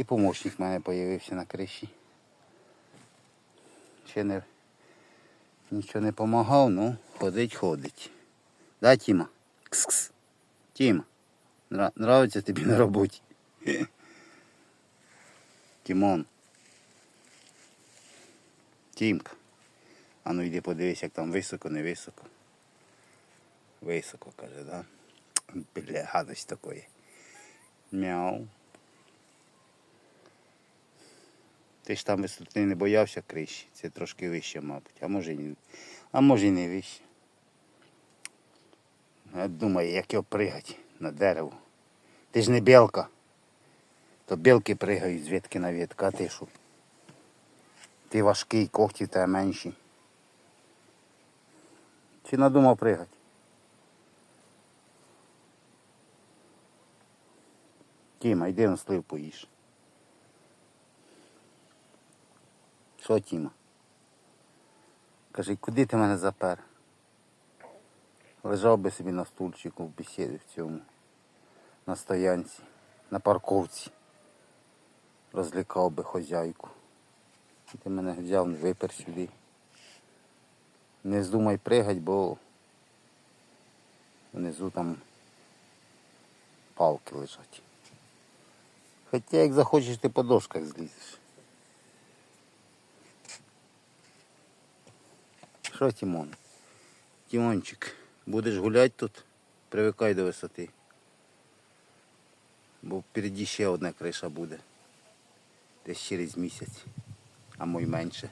І помощник в мене з'явився на криші. Ще не нічого не допомагав, ну ходить, ходить. Да, Тіма? Кс-кс. Тіма. Нра- Нравиться тобі на роботі. Тімон. Тімка. А ну йди подивись, як там високо, не високо. Високо, каже, да? Бля, гадость такої. Мяу. Ти ж там висоти не боявся криші. Це трошки вище, мабуть. А може і а може і не вище. Я думаю, як його пригати на дерево. Ти ж не білка. То білки пригають з ветки на ветку, а ти що? Ти важкий, когті тебе менші. Чи надумав пригати? Тіма, йди на слив поїж. Тіма? Кажи, куди ти мене запер? Лежав би собі на стульчику в бесіді в цьому, на стоянці, на парковці. Розлікав би хозяйку. Ти мене взяв, випер сюди. Не здумай пригать, бо внизу там палки лежать. Хоча як захочеш, ти по дошках злізеш. Що, Тімон? Тімончик, будеш гуляти тут, привикай до висоти. Бо впереді ще одна криша буде. Десь через місяць, а мой менше.